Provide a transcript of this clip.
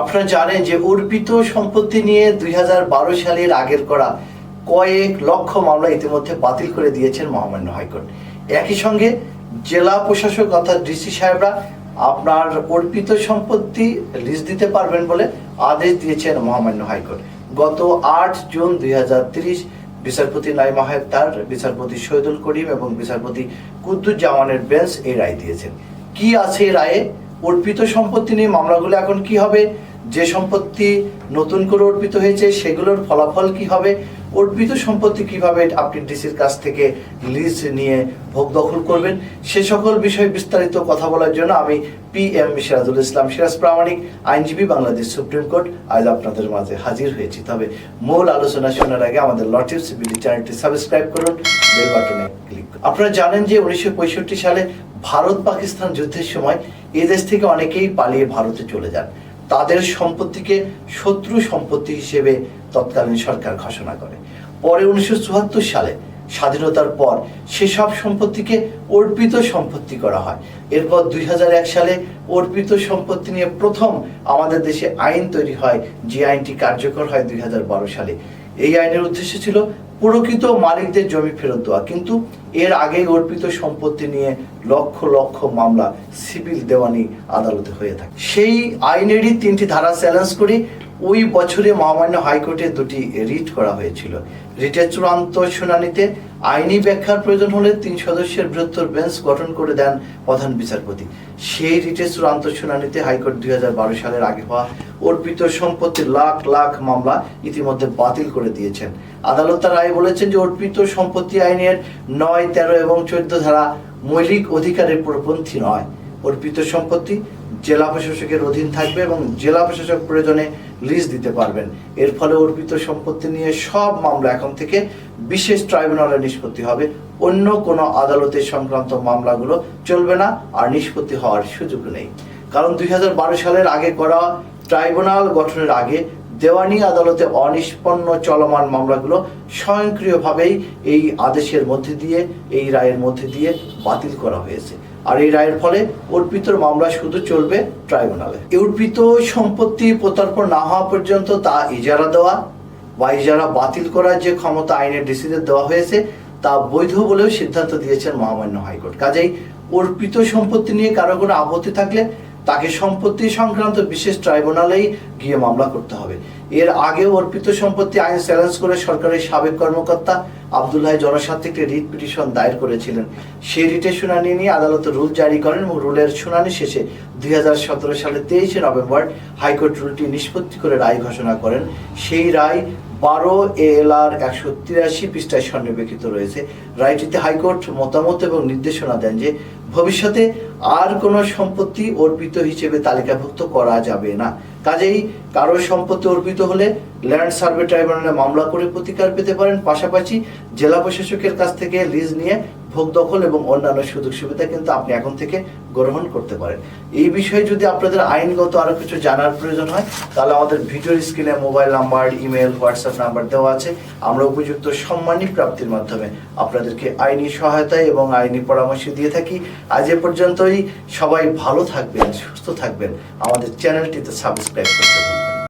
আপনারা জানেন যে অর্পিত সম্পত্তি নিয়ে দুই হাজার বারো সালের আগের করা কয়েক লক্ষ মামলা ইতিমধ্যে বাতিল করে দিয়েছেন মহামান্য হাইকোর্ট। একই সঙ্গে জেলা প্রশাসক অর্থাৎ ডিসি সাহেবরা আপনার অর্পিত সম্পত্তি লিজ দিতে পারবেন বলে আদেশ দিয়েছেন মহামান্য হাইকোর্ট। গত আট জুন দুই বিচারপতি নাইমা হেপ্তার বিচারপতি শহীদুল করিম এবং বিচারপতি কুদ্দুজ্জামানের বেঞ্চ এই রায় দিয়েছেন। কি আছে রায়ে? অর্পিত সম্পত্তি নিয়ে মামলাগুলো এখন কি হবে? যে সম্পত্তি নতুন করে অর্পিত হয়েছে, সেগুলোর ফলাফল কি হবে? অর্পিত সম্পত্তি কীভাবে আপনি ডিসির কাছ থেকে লিজ নিয়ে ভোগ দখল করবেন? সে সকল বিষয়ে বিস্তারিত কথা বলার জন্য আমি পি এম সিরাজুল ইসলাম সিরাজ প্রামাণিক, আইনজীবী, বাংলাদেশ সুপ্রিম কোর্ট। আজ আপনাদের মাঝে হাজির হয়েছি। তবে মূল আলোচনা শোনার আগে আমাদের লটিভ সিবিলি চ্যানেলটি সাবস্ক্রাইব করুন, বেল বাটনে ক্লিক আপনারা জানেন যে উনিশশো পঁয়ষট্টি সালে ভারত পাকিস্তান যুদ্ধের সময় এ দেশ থেকে অনেকেই পালিয়ে ভারতে চলে যান। তাদের সম্পত্তিকে শত্রু সম্পত্তি হিসেবে তৎকালীন সরকার ঘোষণা করে। পরে উনিশশো চুয়াত্তর সালে স্বাধীনতার পর সেসব সম্পত্তিকে অর্পিত সম্পত্তি করা হয়। এরপর দুই হাজার এক সালে অর্পিত সম্পত্তি নিয়ে প্রথম আমাদের দেশে আইন তৈরি হয়, যে আইনটি কার্যকর হয় দুই হাজার বারো সালে। এই আইনের উদ্দেশ্য ছিল প্রকৃত মালিকদের জমি ফেরত দেওয়া। কিন্তু এর আগে অর্পিত সম্পত্তি নিয়ে লক্ষ লক্ষ মামলা, সিভিল দেওয়ানি আদালতে হয়ে থাকে। সেই আইনেরই তিনটি ধারা চ্যালেঞ্জ করে ওই বছরে মহামান্য হাইকোর্টে দুটি রিট করা হয়েছিল। রিটের চূড়ান্ত শুনানিতে আইনি ব্যাখ্যার প্রয়োজন হলে তিন সদস্যের বৃহত্তর বেঞ্চ গঠন করে দেন প্রধান বিচারপতি। সেই রিটের চূড়ান্ত শুনানিতে হাইকোর্ট দুই হাজার বারো সালের আগে হওয়া অর্পিত সম্পত্তির লাখ লাখ মামলা ইতিমধ্যে বাতিল করে দিয়েছেন। আদালত তার রায় বলেছেন যে অর্পিত সম্পত্তি আইনের নয়, তেরো এবং চোদ্দ ধারা মৌলিক অধিকারের পরিপন্থী নয়। অর্পিত সম্পত্তি জেলা প্রশাসকের অধীন থাকবে এবং জেলা প্রশাসক প্রয়োজনে লিজ দিতে পারবেন। এর ফলে অর্পিত সম্পত্তি নিয়ে সব মামলা এখন থেকে বিশেষ ট্রাইব্যুনালে নিষ্পত্তি হবে। অন্য কোনো আদালতের সংক্রান্ত মামলাগুলো চলবে না, আর নিষ্পত্তি হওয়ার সুযোগ নেই। কারণ দুই হাজার বারো সালের আগে করা ট্রাইব্যুনাল গঠনের আগে দেওয়ানি আদালতে অনিষ্পন্ন চলমান মামলাগুলো স্বয়ংক্রিয়ভাবেই এই আদেশের মধ্যে দিয়ে, এই রায়ের মধ্যে দিয়ে বাতিল করা হয়েছে। আর এই রায়ের ফলে অর্পিতর মামলা শুধু চলবে ট্রাইব্যুনালে। অর্পিত সম্পত্তি প্রত্যর্পণ না হওয়া পর্যন্ত তা ইজারা দেওয়া বা ইজারা বাতিল করার যে ক্ষমতা আইনের ডিসিতে দেওয়া হয়েছে, তা বৈধ বলেও সিদ্ধান্ত দিয়েছেন মহামান্য হাইকোর্ট। কাজেই অর্পিত সম্পত্তি নিয়ে কারও কোনো আপত্তি থাকলে তাকে সম্পত্তি সংক্রান্ত বিশেষ ট্রাইব্যুনালেই গিয়ে মামলা করতে হবে। এর আগে অর্পিত সম্পত্তি আইন চ্যালেঞ্জ করে সরকারের সাবেক কর্মকর্তা আবদুল্লাহ জনস্বার্থে একটি রিট পিটিশন দায়ের করেছিলেন। সেই রিটের শুনানি নিয়ে আদালত রুল জারি করেন এবং রুলের শুনানি শেষে দুই সালের তেইশে নভেম্বর হাইকোর্ট রুলটি নিষ্পত্তি করে রায় ঘোষণা করেন। সেই রায় বারো এল আর একশো তিরাশি পৃষ্ঠায় সন্নিবেক্ষিত রয়েছে। রায়টিতে হাইকোর্ট মতামত এবং নির্দেশনা দেন যে, ভবিষ্যতে আর কোনো সম্পত্তি অর্পিত হিসেবে তালিকাভুক্ত করা যাবে না। কাজেই কারও সম্পত্তি অর্পিত হলে ল্যান্ড সার্ভে ট্রাইব্যুনালে মামলা করে প্রতিকার পেতে পারেন। পাশাপাশি জেলা প্রশাসকের কাছ থেকে লিজ নিয়ে ভোগ দখল এবং অন্যান্য সুযোগ সুবিধা কিন্তু আপনি এখন থেকে গ্রহণ করতে পারেন। এই বিষয়ে যদি আপনাদের আইনগত আরও কিছু জানার প্রয়োজন হয়, তাহলে আমাদের ভিডিওর স্ক্রিনে mobile number, email, WhatsApp number দেওয়া আছে। আমরা উপযুক্ত সম্মানী প্রাপ্তির মাধ্যমে আপনাদেরকে আইনি সহায়তা এবং আইনি পরামর্শ দিয়ে থাকি। আজ এ পর্যন্তই। সবাই ভালো থাকবেন, সুস্থ থাকবেন। আমাদের চ্যানেলটিতে সাবস্ক্রাইব করতে